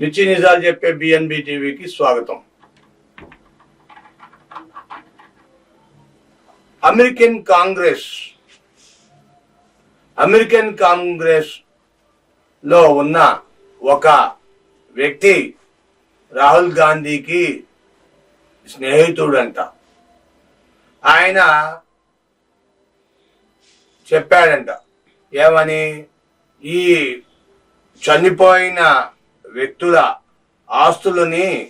నిత్య నిజాలు చెప్పే బిఎన్బి టీవీకి స్వాగతం అమెరికన్ కాంగ్రెస్ అమెరికన్ కాంగ్రెస్ లో ఉన్న ఒక వ్యక్తి రాహుల్ గాంధీకి స్నేహితుడంట ఆయన చెప్పాడంట. ఏమని? ఈ చనిపోయిన వ్యక్తుల ఆస్తులని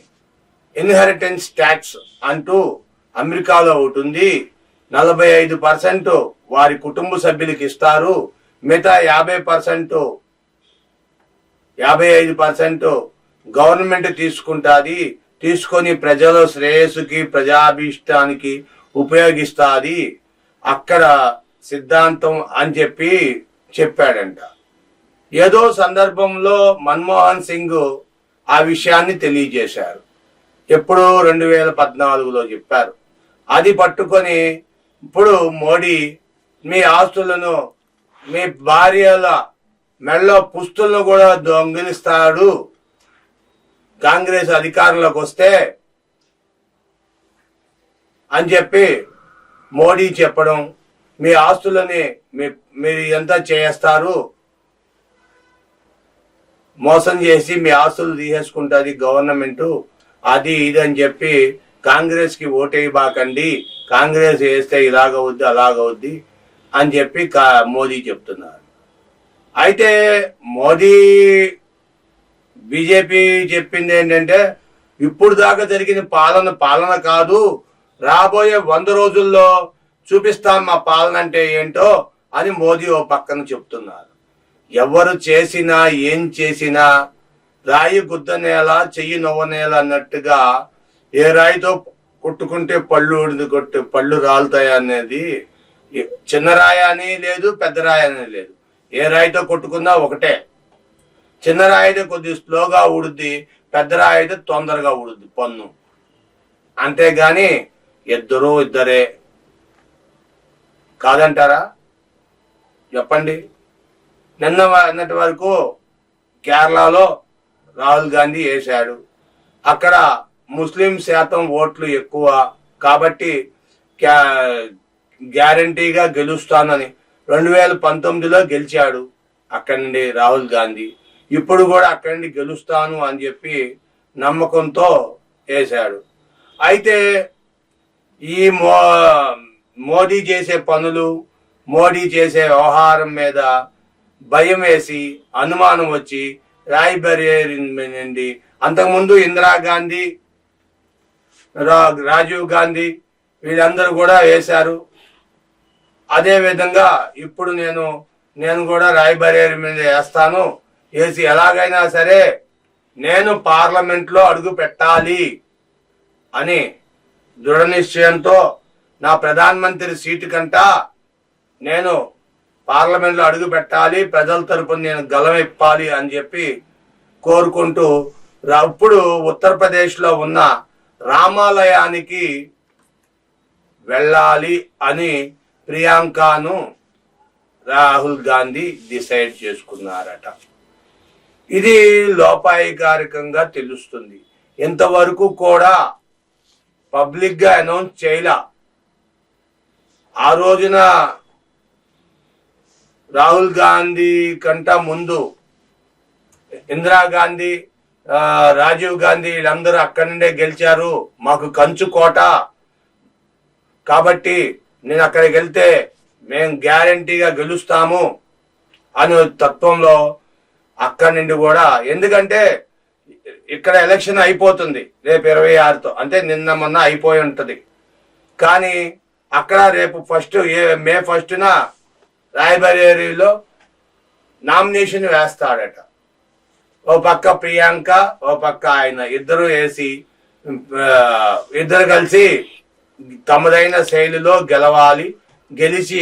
ఇన్హెరిటెన్స్ ట్యాక్స్ అంటూ అమెరికాలో ఉంటుంది నలభై ఐదు పర్సెంట్ వారి కుటుంబ సభ్యులకి ఇస్తారు. మిగతా యాభై పర్సెంట్ యాభై ఐదు పర్సెంట్ గవర్నమెంట్ తీసుకుంటుంది. తీసుకొని ప్రజల శ్రేయస్సుకి ప్రజాభీష్టానికి ఉపయోగిస్తుంది. అక్కడ సిద్ధాంతం అని చెప్పి చెప్పాడంట. ఏదో సందర్భంలో మన్మోహన్ సింగ్ ఆ విషయాన్ని తెలియజేశారు. ఎప్పుడు రెండు వేల పద్నాలుగులో చెప్పారు. అది పట్టుకొని ఇప్పుడు మోడీ మీ ఆస్తులను మీ భార్యల మెడలో పుస్తులను కూడా దొంగిలిస్తాడు. కాంగ్రెస్ అధికారంలోకి వస్తే అని చెప్పి మోడీ చెప్పడం మీ ఆస్తులని మీ మీరు ఎంత చేస్తారు? మోసం చేసి మీ ఆస్తులు తీసేసుకుంటుంది గవర్నమెంట్. అది ఇది అని చెప్పి కాంగ్రెస్కి ఓటేయబాకండి. కాంగ్రెస్ వేస్తే ఇలాగవుద్ది అలాగవుద్ది అని చెప్పి కా- మోదీ చెప్తున్నారు. అయితే మోదీ బీజేపీ చెప్పింది ఏంటంటే ఇప్పుడు దాకా జరిగిన పాలన పాలన కాదు. రాబోయే వంద రోజుల్లో చూపిస్తాం మా పాలన అంటే ఏంటో అని మోదీ ఓ పక్కన చెప్తున్నారు. ఎవరు చేసినా ఏం చేసినా రాయి గుద్దనేల చెయ్యి నవ్వనేల అన్నట్టుగా ఏ రాయితో కొట్టుకుంటే పళ్ళు కొట్టే పళ్ళు రాలుతాయి అనేది చిన్న రాయి అని లేదు పెద్ద రాయి అని లేదు. ఏ రాయితో కొట్టుకున్నా ఒకటే. చిన్న రాయి అయితే కొద్దిగా స్లోగా ఉడుద్ది పెద్ద రాయి అయితే తొందరగా ఉడుద్ది పన్ను. అంతేగాని ఇద్దరు ఇద్దరే. కాదంటారా? చెప్పండి. నిన్న నిన్నటి వరకు కేరళలో రాహుల్ గాంధీ వేశాడు. అక్కడ ముస్లిం శాతం ఓట్లు ఎక్కువ కాబట్టి క్యా- గ్యారంటీగా గెలుస్తానని రెండు వేల పంతొమ్మిదిలో గెలిచాడు అక్కడి నుండి రాహుల్ గాంధీ. ఇప్పుడు కూడా అక్కడి నుండి గెలుస్తాను అని చెప్పి నమ్మకంతో వేశాడు. అయితే ఈ మో మోడీ చేసే పనులు మోడీ చేసే వ్యవహారం మీద భయం వేసి అనుమానం వచ్చి రాయ్బరేలి నుండి అంతకుముందు ఇందిరాగాంధీ రా- రాజీవ్ గాంధీ వీళ్ళందరూ కూడా వేశారు. అదే విధంగా ఇప్పుడు నేను నేను కూడా రాయ్బరేలి మీద వేస్తాను. వేసి ఎలాగైనా సరే నేను పార్లమెంట్లో అడుగు పెట్టాలి అని దృఢ నిశ్చయంతో నా ప్రధానమంత్రి సీటు కంట నేను పార్లమెంట్లో అడుగు పెట్టాలి ప్రజల తరపున నేను గలం ఇప్పాలి అని చెప్పి కోరుకుంటూ అప్పుడు ఇప్పుడు ఉత్తరప్రదేశ్లో ఉన్న రామాలయానికి వెళ్ళాలి అని ప్రియాంకను రాహుల్ గాంధీ డిసైడ్ చేసుకున్నారట. ఇది లోపాయికారికంగా తెలుస్తుంది. ఇంతవరకు కూడా పబ్లిక్గా అనౌన్స్ చేయలే. ఆ రోజున రాహుల్ గాంధీ కంట ముందు ఇందిరాగాంధీ రాజీవ్ గాంధీ వీళ్ళందరూ అక్కడి నుండే గెలిచారు. మాకు కంచు కోట. కాబట్టి నేను అక్కడికి వెళ్తే మేము గ్యారంటీగా గెలుస్తాము అనే తత్వంలో అక్కడి నుండి కూడా. ఎందుకంటే ఇక్కడ ఎలక్షన్ అయిపోతుంది రేపు ఇరవై ఆరుతో. అంటే నిన్న మొన్న అయిపోయి ఉంటుంది. కానీ అక్కడ రేపు ఫస్ట్ ఏ మే ఫస్ట్న రాయబరేలీలో నామినేషన్ వేస్తాడట. ఓ పక్క ప్రియాంక ఓ పక్క ఆయన. ఇద్దరు వేసి ఇద్దరు కలిసి తమదైన శైలిలో గెలవాలి గెలిచి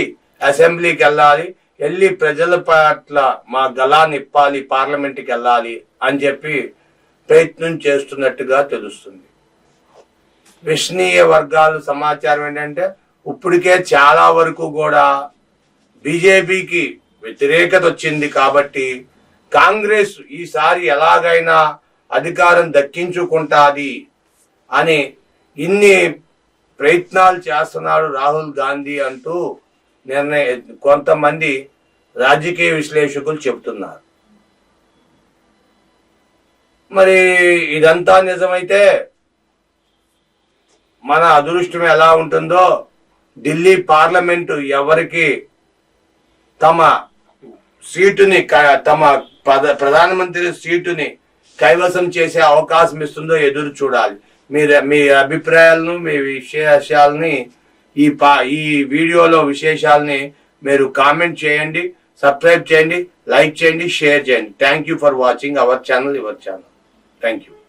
అసెంబ్లీకి వెళ్ళాలి వెళ్ళి ప్రజల పట్ల మా గలాన్ని ఇప్పాలి పార్లమెంట్కి వెళ్ళాలి అని చెప్పి ప్రయత్నం చేస్తున్నట్టుగా తెలుస్తుంది. విశ్వనీయ వర్గాలు సమాచారం ఏంటంటే ఇప్పటికే చాలా వరకు కూడా బీజేపీకి వ్యతిరేకత వచ్చింది కాబట్టి కాంగ్రెస్ ఈసారి ఎలాగైనా అధికారం దక్కించుకుంటాది అని ఇన్ని ప్రయత్నాలు చేస్తున్నాడు రాహుల్ గాంధీ అంటూ నిర్ణయ కొంతమంది రాజకీయ విశ్లేషకులు చెబుతున్నారు. మరి ఇదంతా నిజమైతే మన అదృష్టం ఎలా ఉంటుందో ఢిల్లీ పార్లమెంటు ఎవరికి తమ సీటుని తమ ప్రధానమంత్రి సీటుని కైవసం చేసే అవకాశం ఇస్తుందో ఎదురు చూడాలి. మీ మీ అభిప్రాయాలను మీ విశేషాలని ఈ పా ఈ వీడియోలో విశేషాలని మీరు కామెంట్ చేయండి సబ్స్క్రైబ్ చేయండి లైక్ చేయండి షేర్ చేయండి. Thank you for watching our channel your channel thank you